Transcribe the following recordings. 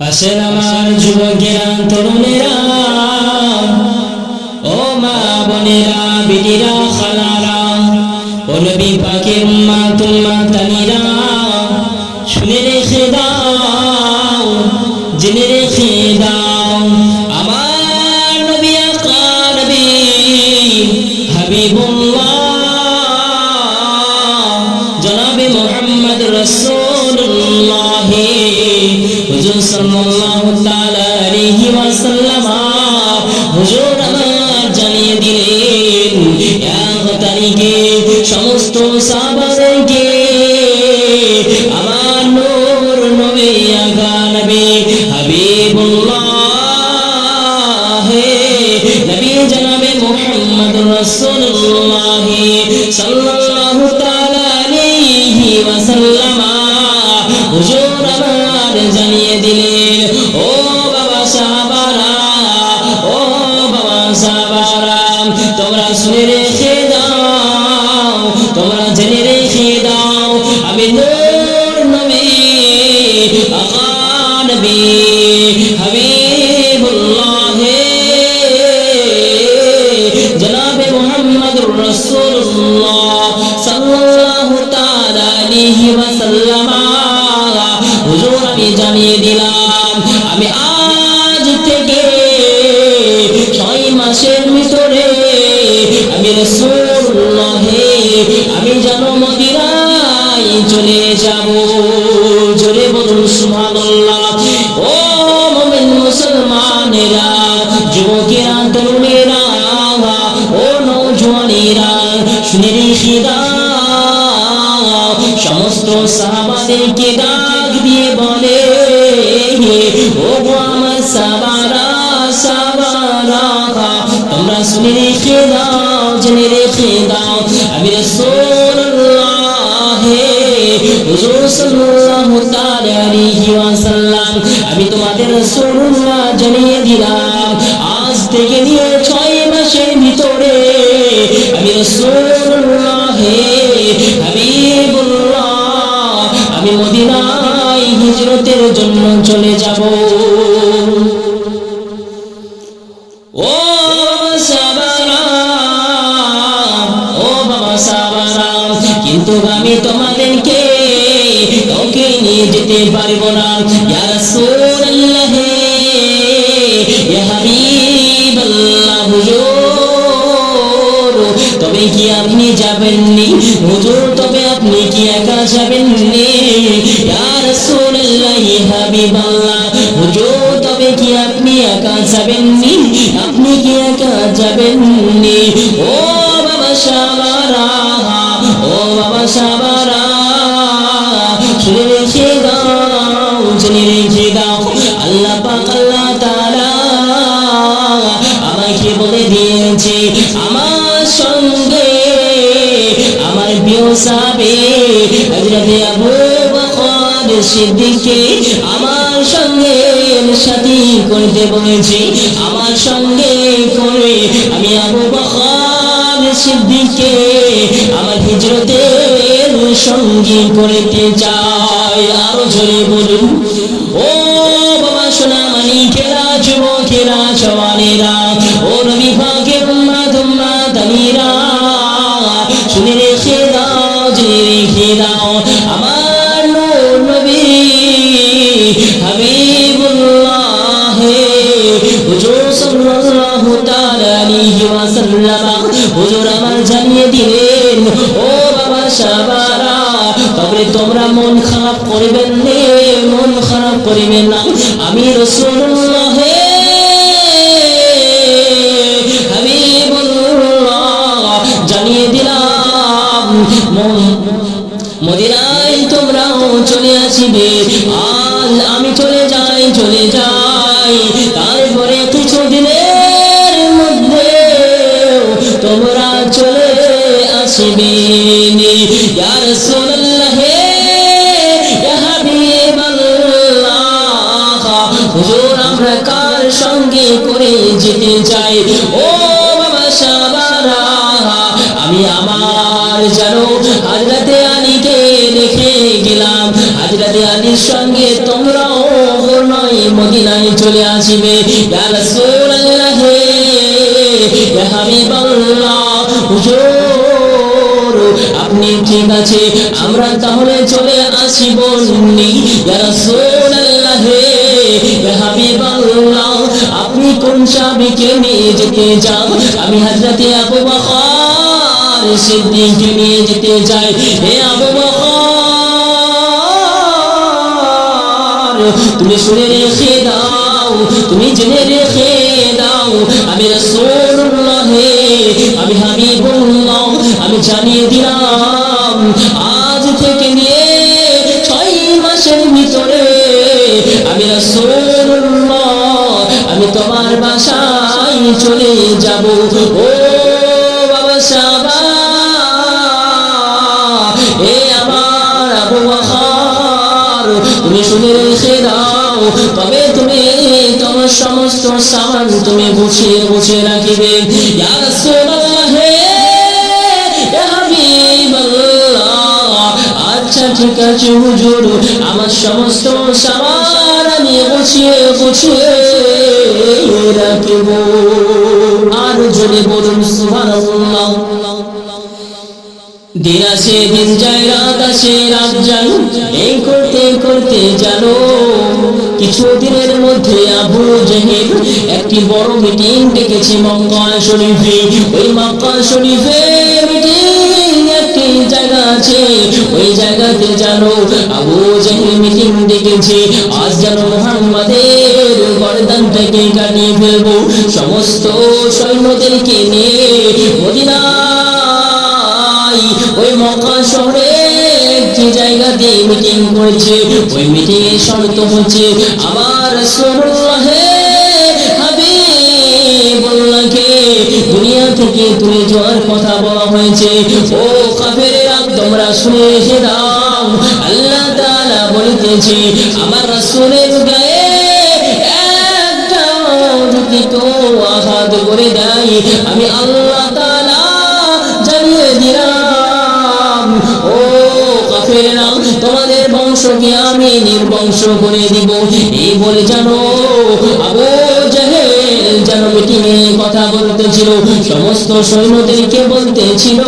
আসেন আমার যুবকেরা তরুণেরা, ও মা বোনেরা, বিটিরা, খালারা, ও নবী পাকের মা তুম্মা তানিরা শুনে রেখে দাও, জেনে রেখে দাও, আমার নবী আকা নবী, হাবিবুল্লাহ, জনাবে মোহাম্মদ রসুল্লাহ হুজুর সাল্লাল্লাহু তাআলা আলাইহি ওয়াসাল্লাম হুজুর আমার জানিয়ে দিলেন এক তারিখে সমস্ত সাহাবাদেরকে আমার নূর নবী আগা নবী হাবিবুল্লাহ, নবী জনাবে মোহাম্মদ রাসূলুল্লাহ সাল্লাল্লাহু তাআলা আলাইহি ওয়াসাল্লাম নৌজওয়ানেরা শুনে রেখে দাও সমস্ত সাহাবাদেরকে ডাক দিয়ে বলে ও আমার সাবারা সাবারা, তোমরা শুনে রেখে দাও, জেনে রেখে দাও। হিজরতের জন্য চলে যাব। ও কিন্তু আমি তোমাদেরকে কাউকে নিয়ে যেতে না। তবে কি আপনি যাবেননি? হুজুর, তবে আপনি কি একা যাবেননি? তবে কি আপনি একা আপনি কি একা ও বাবা সাবারা, ও বাবা সাবারা, শুনে রেখে দাও শুনে রেখে দাও। আল্লাহ পাক, আল্লাহ তাআলা আমাকে বলে দিয়েছে, আমার সঙ্গে আমার প্রিয় সাবে হযরতে আবু বকর আমার সঙ্গে সাথে করতে বলেছি। আমার সঙ্গে করে আমি আবু বকর সিদ্দিককে আমার হিজরতের সঙ্গী করতে চাই। আরও জোরে বলুন, ও বাবা সোনা মানিকেরা, যুবকেরা জওয়ানেরা করবেন না মন খারাপ করবেন না। আমি হাবিবুল্লাহ জানিয়ে দিলাম তোমরাও চলে আসিবে। আজ আমি চলে যাই চলে যাই। তারপরে কিছু মধ্যে তোমরা চলে আসিবে। চাই। ও বাবা সাবারা, আমি আমার জানো রেখে গেলাম। সঙ্গে তোমরাও নয় চলে আসিবে। আপনি ঠিক আছে, আমরা তাহলে চলে আসিব নি। ইয়া রাসূলুল্লাহ কোন চাবিকে নিয়ে যেতে চান আমি হযরতে আবু বকর সিদ্দিককে নিয়ে যেতে চাই। হে আবু বকর, তুমি শুনে রেখে দাও, তুমি জেনে রেখে দাও। আমি রাসূলুল্লাহ, আমি হাবিবুল্লাহ, আমি জানিয়ে দিলাম, আজ থেকে নিয়ে ছয় মাসের ভিতরে আমি রাসূলুল্লাহ বাসায় চলে যাব। ও বাবা সাবা, এ আমার আবু তুমি শুনে রেখে দাও। তবে তুমি তোমার সমস্ত সামান তুমি গুছিয়ে গুছিয়ে রাখিবে। আচ্ছা ঠিক আছে হুজুর, আমার সমস্ত সামান আমি গুছিয়ে রাখিব। আর বলুন দিন আসে, দিন রাত আসে, রাত এই করতে করতে জানো মধ্যে আবু জেহেল একটি বড় মিটিং ডেকেছে মক্কা শরীফে। ওই মক্কা শরীফে মিটিং আছে। ওই জায়গাতে জানো, আবু জেহেল মিটিং ডেকেছে। আজ যেন মোহাম্মদের গর্দানটাকে কাটিয়ে ফেলব। সমস্ত সৈন্যদেরকে নিয়ে মদিনা ওই মক্কা শহরে একটি জায়গাতে মিটিং করেছে। ওই মিটিং এর শর্ত হচ্ছে, আমার রাসূলুল্লাহ আল্লাহ বলিতেছে, আমার গায়ে করে দেয়, আমি আল্লাহ জানিয়ে দিলাম। ও তোমাদের বংশকে আমি নির্বংশ করে দিব। এই বলে জানো আবু জাহেল যেন মিটিংয়ে কথা বলতেছিল। সমস্ত সৈন্যদেরকে বলতেছিল,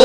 ও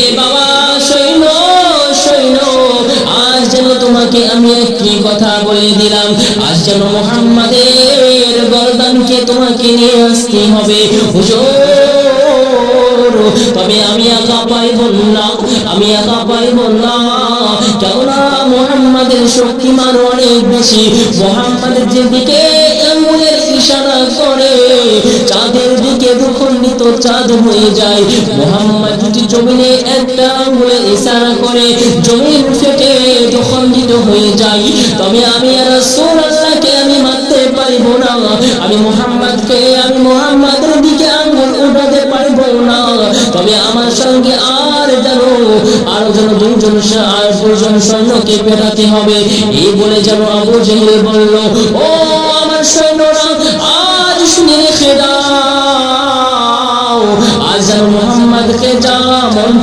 বলে দিলাম, আজ যেন মোহাম্মদের গর্দানকে তোমাকে নিয়ে আসতে হবে। তবে আমি একা পাইব না আমি একা পাইব না কেননা মোহাম্মদের শক্তিমান অনেক বেশি। মোহাম্মদের যেদিকে আঙ্গুলের ইশারা করে, চাঁদের দিকে দুখণ্ডিত চাঁদ হয়ে যায়। মোহাম্মদ যদি জমিনে একটা আঙ্গুলে ইশারা করে, জমিন ফেটে দুখণ্ডিত হয়ে যায়। তবে আমি আর রাসূলুল্লাহকে আমি মারতে পারিব না। আমি মোহাম্মদকে, আমি মোহাম্মদের দিকে আঙ্গুল উঠাতে পারিব না। তবে আমার সঙ্গে আর যেন, আরও যেন দুইজন সা- আর দুজন সৈন্যকে পেটাতে হবে। এই বলে যেন আবু জেহেল বলল, ও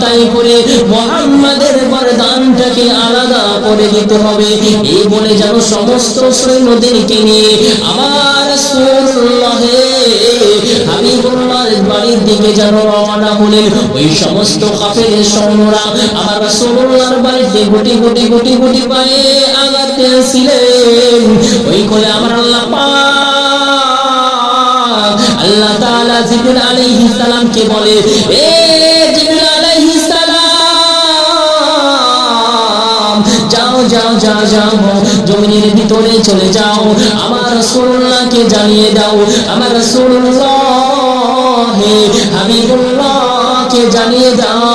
তাই করে মোহাম্মদের বরদানটাকে আলাদা করে দিতে হবে। এই বলে যেন সমস্ত সৈন্যদেরকে নিয়ে আমার আমার আল্লাহ পাক বলে, এ যাও, জমিনের ভিতরে চলে যাও। আমার রাসূলুল্লাহকে জানিয়ে দাও, আমার রাসূলুল্লাহ হাবিবুল্লাহকে জানিয়ে দাও,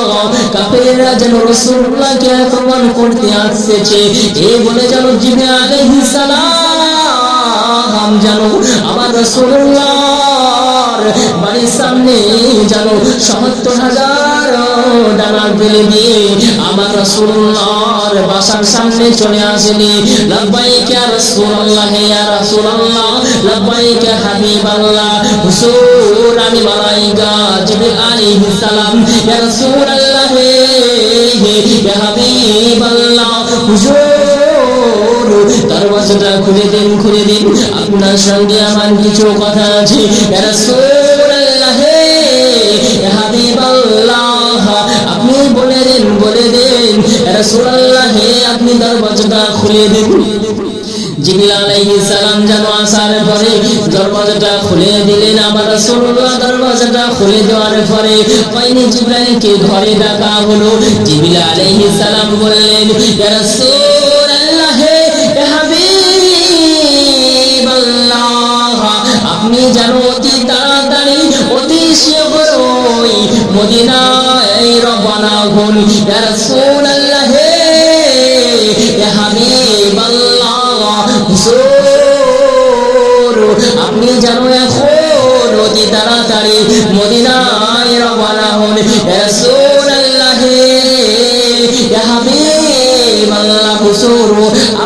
কাফেররা যেন রাসূলুল্লাহকে আক্রমণ করতে আসছে এই বলে যেন জিবরিল আলাইহিস সালাম জানো আমার রাসূলুল্লাহর বাড়ির সামনে জানো সত্তর হাজার ডানা ফেলে দিয়ে আমার রাসূলুল্লাহর বাসার সামনে চলে আসেনি। লাব্বাইক ইয়া রাসূলুল্লাহ ইয়া রাসূলুল্লাহ, লাব্বাইক ইয়া হাবিবাল্লাহ, হুজুর, আমি মালাইকা জিবরিল আলাইহিস সালাম, ইয়া রাসূলুল্লাহ ইয়া হাবিবাল্লাহ, হুজুর, দরওয়াজাটা খুলে দিন খুলে দিন, আপনার সঙ্গে আমার কিছু কথা আছে। রাসূলুল্লাহ আপনি দরওয়াজাটা খুলে দিন জিবরিল আলাইহিস সালাম যেন আসার পরে খুলে দিলেন আমার রাসূলুল্লাহ খুলে দেওয়ার পরে জিবরাইলকে ঘরে ডাকা হলো। জিবরিল আলাইহিস সালাম বললেন, ইয়া রাসূলুল্লাহ আপনি অতি তাড়াতাড়ি, অতি শীঘ্রই মদিনায় রওনা হন। ইয়া রাসূলুল্লাহ আপনি যেন এখন অতি তাড়াতাড়ি মদিনায় রওনা হন।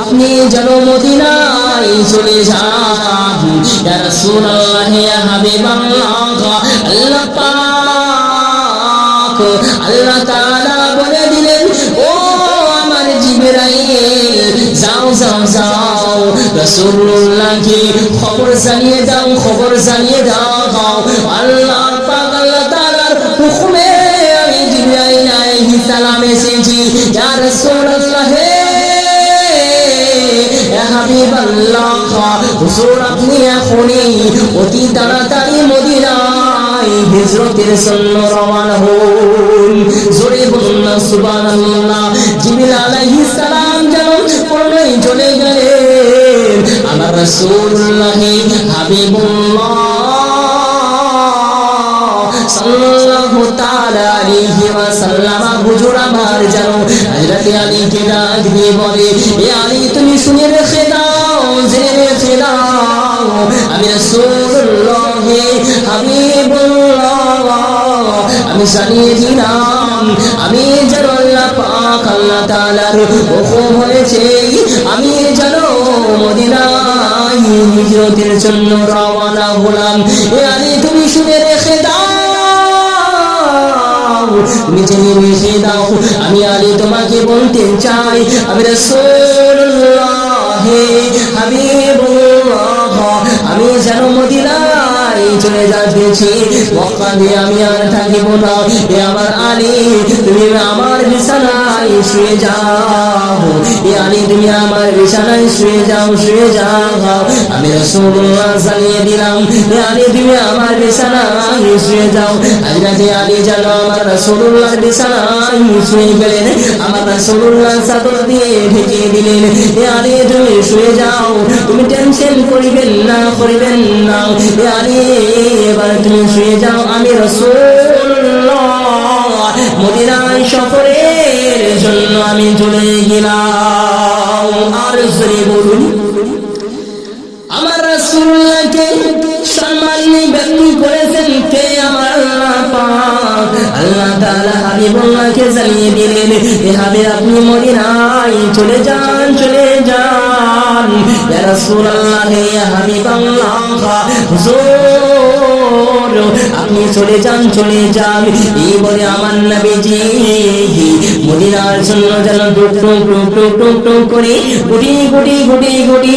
আপনি যেন মদিনায় চলে যান। ইয়া হাবিবাল্লাহ, আল্লাহ পাক, আল্লাহ তাআলা জিবরাইল যাও যাও যাও। রাসূলুল্লাহকে খবর জানিয়ে দাও, খবর জানিয়ে দাও। আল্লাহ পাক, আল্লাহ হুকুমে আমি জিবরাইল আলাইহিস সালাম এসেছি। ইয়া রাসূলুল্লাহ হাবিবাল্লাহ, হুজুর আপনি এখনই অতি তাড়াতাড়ি হিজরতের জন্য রওনা হন। জোরে বলুন না, সুবহানাল্লাহ। জিবরিল আলাইহিস সালাম যেন পূর্ণই চলে গেলেন। আমার রাসূলুল্লাহ হাবিবুল্লাহ সাল্লাল্লাহু তাআলা আলাইহি ওয়াসাল্লাম, হুজুর আমার যেন হযরত আলীকে ডাক দিয়ে বলে, এ আলী, তুমি শুনে রেখে দাও, জেনে রেখে দাও, আমি রাসূলুল্লাহ হাবিবুল্লাহ, আমি জানিয়ে দিলাম, আমি যেন পাক, আল্লাহ হুকুম হয়েছে, আমি যেন মদিনায় হিজরতের জন্য রওনা হলাম। এ আলী, তুমি শুনে রেখে দাও তুমি জেনে রেখে দাও। আমি আলী, তোমাকে বলতে চাই, আমি আমি যেন মদিনায় চলে যাচ্ছি। মক্কা দিয়ে আমি আর থাকিব না। আমার আলী তুমি আমার বিছানায় শুয়ে যাও। আলী তুমি আমার বিছানায় শুয়ে যাও শুয়ে যাও। আমি রাসূলুল্লাহ জানিয়ে দিলাম আলী তুমি আমার বিছানায় শুয়ে যাও। হযরত আলী যেন আমার রাসূলুল্লাহর বিছানায় শুয়ে গেলেন, আমার রাসূলুল্লাহ চাদর দিয়ে ঢেকে দিলেন। আলী তুমি শুয়ে যাও, তুমি টেনশন করিবেন না করিবেন না। আলী, এবার তুমি শুয়ে যাও। আমি রাসূলুল্লাহ মদিনায় সফরের জন্য আমি চলে গেলাম। আর জোরে বলুন, আমার রাসূলুল্লাহকে সম্মান ব্যক্তি করেছেন কে আমার আল্লাহ পাক? আল্লাহ তাআলা হাবিবুল্লাহকে জানিয়ে দিলেন, এ হাবিব, আপনি মদিনায় চলে যান চলে যান। ইয়া রাসূলুল্লাহ ইয়া হাবিবাল্লাহ হুজুর আপনি চলে যান চলে যান, এই বলে আমার নবীজি। মদিনার জন্য যেন টুক টুক টুক টুক করে গুটি গুটি গুটি গুটি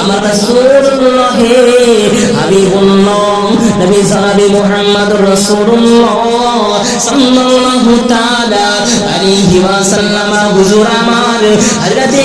আমার নবী মুহাম্মদ রাসূলুল্লাহ সাল্লাল্লাহু তাআলা আলাইহি হুজুর আমার, হযরতে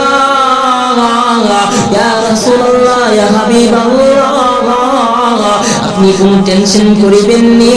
ইয়া রাসূলুল্লাহ ইয়া হাবিবাল্লাহ। আপনি কোন টেনশন করিবেন নি?